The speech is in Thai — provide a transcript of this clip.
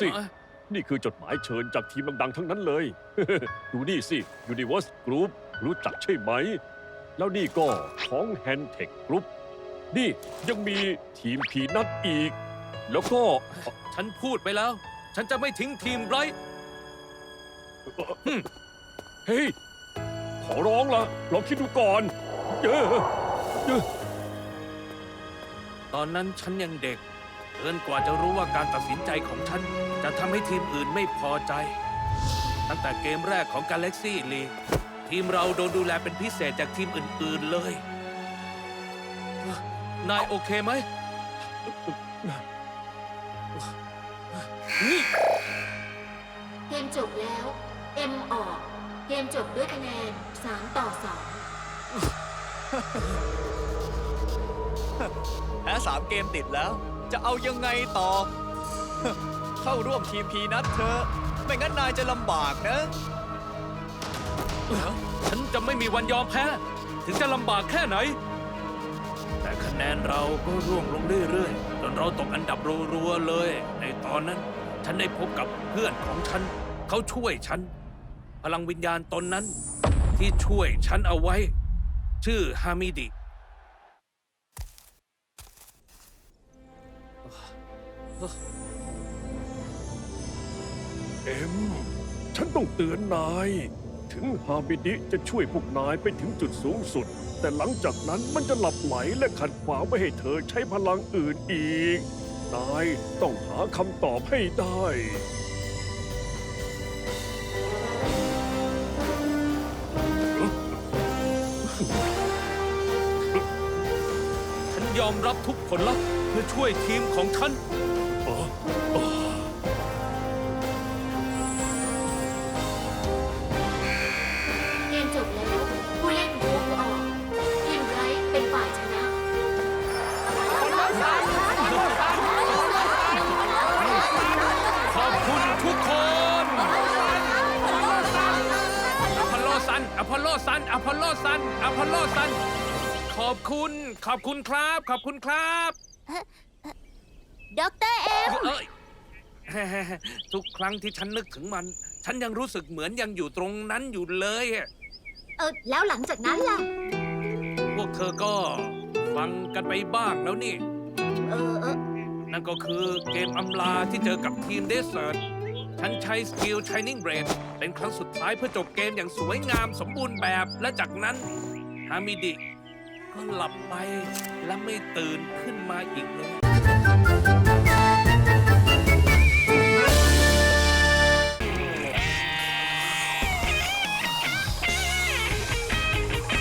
สิอะนี่คือจดหมายเชิญจากทีมดังๆทั้งนั้นเลย ดูนี่สิ Universe Group รู้จักใช่ไหม แล้วนี่ก็ของ Handtech Group นี่ยังมีทีมพีนัทอีก แล้วก็ฉันพูดไปแล้ว ฉันจะไม่ทิ้งทีมไบรท์เฮ้ย ขอร้องละลองคิดดูก่อนเออเออตอนนั้นฉันยังเด็ก เกินกว่าจะรู้ว่าการตัดสินใจของฉัน จะทำให้ทีมอื่นไม่พอใจ ตั้งแต่เกมแรกของ Galaxy League ทีมเราโดนดูแลเป็นพิเศษจากทีมอื่น ๆเลย นายโอเคไหมนี่เกมจบแล้ว เอ็มออก เกมจบด้วยคะแนน 3 ต่อแพ้สามเกมติดแล้ว จะเอายังไงต่อ เข้าร่วมทีมพีนัทเธอ ไม่งั้นนายจะลำบากนะ ฉันจะไม่มีวันยอมแพ้ ถึงจะลำบากแค่ไหน แต่คะแนนเราก็ร่วงลงเรื่อยๆ จนเราตกอันดับรัวๆเลย ในตอนนั้น ฉันได้พบกับเพื่อนของฉัน เขาช่วยฉัน พลังวิญญาณตนนั้น ที่ช่วยฉันเอาไว้ ชื่อฮามิดิ เอ็ม ฉันต้องเตือนนาย ถึงฮาบิดิจะช่วยพวกนายไปถึงจุดสูงสุด แต่หลังจากนั้นมันจะหลับไหลและขัดขวางไม่ให้เธอใช้พลังอื่นอีก นายต้องหาคำตอบให้ได้ฉันยอมรับทุกผลลัพธ์เพื่อช่วยทีมของฉัน 2เกมจบแล้ว ผู้เล่นถูกออกทีมไบรท์เป็นฝ่ายชนะ ขอบคุณทุกคนอพอลโลซันอพอลโลซันอพอลโลซันอพอลโลซัน ขอบคุณ ขอบคุณครับ ขอบคุณครับ ด็อกเตอร์เอ็ม เอ้ย ทุกครั้งที่ฉันนึกถึงมัน ฉันยังรู้สึกเหมือนยังอยู่ตรงนั้นอยู่เลยอะเออ แล้วหลังจากนั้นล่ะ พวกเธอก็ฟังกันไปบ้างแล้วนี่ เออเออนั่นก็คือเกมอำลาที่เจอกับทีมเดสเซิร์ตฉันใช้สกิล Shining Blade เป็นครั้งสุดท้ายเพื่อจบเกมอย่างสวยงามสมบูรณ์แบบ และจากนั้นฮามิดิ ก็หลับไปและไม่ตื่นขึ้นมาอีกเลย Música